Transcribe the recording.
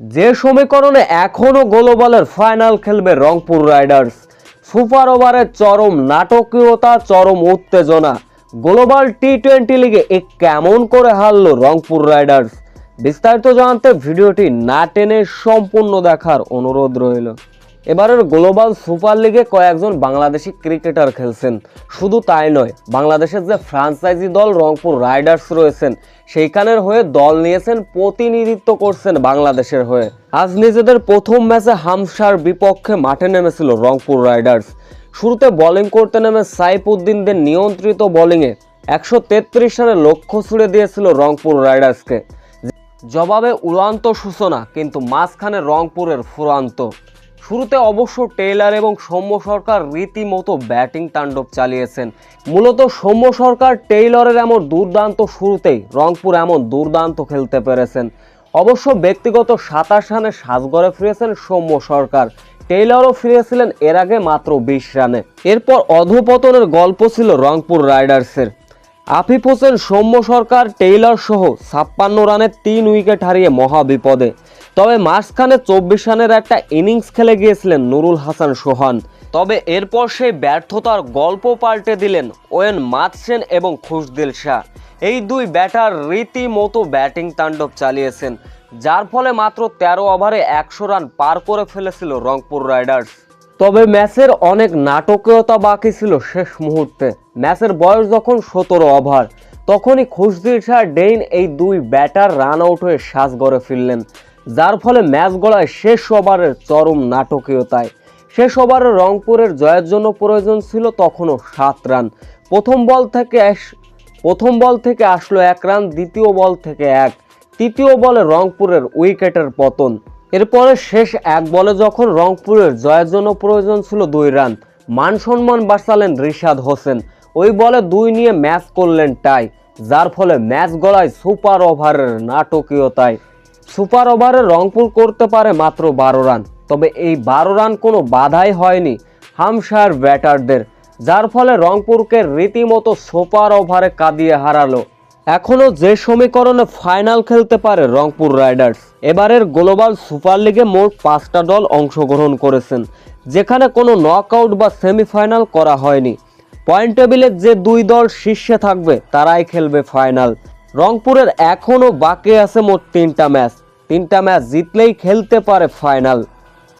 যে সমীকরণে এখনও গ্লোবালের ফাইনাল খেলবে রংপুর রাইডার্স, সুপার ওভারের চরম নাটকীয়তা, চরম উত্তেজনা। গ্লোবাল টি টোয়েন্টি লিগে এ কেমন করে হারল রংপুর রাইডার্স? বিস্তারিত জানতে ভিডিওটি না টেনে সম্পূর্ণ দেখার অনুরোধ রইল। এবারের গ্লোবাল সুপার লিগে কয়েকজন বাংলাদেশি ক্রিকেটার খেলছেন। শুধু তাই নয়, বাংলাদেশের যে ফ্রাঞ্চাইজি দল রংপুর রাইডার্স রয়েছেন, সেইখানের হয়ে দল নিয়েছেন প্রতিনিধিত্ব করছেন বাংলাদেশের হয়ে। আজ নিজেদের প্রথম ম্যাচে হামসার বিপক্ষে মাঠে নেমেছিল রংপুর রাইডার্স। শুরুতে বোলিং করতে নেমে সাইফুদ্দিনদের নিয়ন্ত্রিত বোলিংয়ে একশো তেত্রিশ রানের লক্ষ্য ছুড়ে দিয়েছিল রংপুর রাইডার্সকে। জবাবে উড়ান্ত সূচনা, কিন্তু মাঝখানে রংপুরের ফুরান্ত। শুরুতে অবশ্য টেইলার এবং সৌম্য সরকার রীতিমতো ব্যাটিং তাণ্ডব চালিয়েছেন। মূলত সৌম্য সরকার টেইলরের এমন দুর্দান্ত শুরুতেই রংপুর এমন দুর্দান্ত খেলতে পেরেছেন। অবশ্য ব্যক্তিগত সাতাশ রানে সাজগড়ে ফিরেছেন সৌম্য সরকার। টেইলরও ফিরেছিলেন এর আগে মাত্র বিশ রানে। এরপর অধপতনের গল্প ছিল রংপুর রাইডার্সের। আফিফ হোসেন, সৌম্য সরকার, টেইলর সহ ছাপ্পান্ন রানে তিন উইকেট হারিয়ে মহা বিপদে তবে মাঝখানে চব্বিশ রানের একটা ইনিংস খেলে গিয়েছিলেন নুরুল হাসান সোহান। তবে এরপর সেই ব্যর্থতার গল্প পাল্টে দিলেন ওয়েন মাতসেন এবং খুশদিল শাহ। এই দুই ব্যাটার রীতিমতো ব্যাটিং তাণ্ডব চালিয়েছেন, যার ফলে মাত্র তেরো ওভারে একশো রান পার করে ফেলেছিল রংপুর রাইডার্স। তবে ম্যাচের অনেক নাটকীয়তা বাকি ছিল শেষ মুহূর্তে। ম্যাচের বয়স যখন সতেরো ওভার, তখনই খুশদিল শাহ ডেইন এই দুই ব্যাটার রান আউট হয়ে শ্বাস গড়ে ফিরলেন। যার ফলে ম্যাচ গড়ায় শেষ ওভারের চরম নাটকীয়তায়। শেষ ওভারে রংপুরের জয়ের জন্য প্রয়োজন ছিল তখনও সাত রান। প্রথম বল থেকে প্রথম বল থেকে আসলো এক রান, দ্বিতীয় বল থেকে এক। তৃতীয় বলে রংপুরের উইকেটের পতন। এরপরে শেষ এক বলে যখন রংপুরের জয়ের জন্য প্রয়োজন ছিল দুই রান, মান সম্মান বাঁচালেন রিশাদ হোসেন। ওই বলে দুই নিয়ে ম্যাচ করলেন টাই, যার ফলে ম্যাচ গড়ায় সুপার ওভারের নাটকীয়তায়। সুপার ওভারে রংপুর করতে পারে মাত্র বারো রান। তবে এই বারো রান কোনো বাধাই হয়নি হামশায়ার ব্যাটারদের, যার ফলে রংপুরকে রীতিমতো সুপার ওভারে কাঁদিয়ে হারালো। এখনও যে সমীকরণে ফাইনাল খেলতে পারে রংপুর রাইডার্স, এবারের গ্লোবাল সুপার লিগে মোট পাঁচটা দল অংশগ্রহণ করেছেন, যেখানে কোনো নকআউট বা সেমিফাইনাল করা হয়নি। পয়েন্ট টেবিলের যে দুই দল শীর্ষে থাকবে, তারাই খেলবে ফাইনাল। রংপুরের এখনও বাকি আছে মোট তিনটা ম্যাচ। তিনটা ম্যাচ জিতলেই খেলতে পারে ফাইনাল।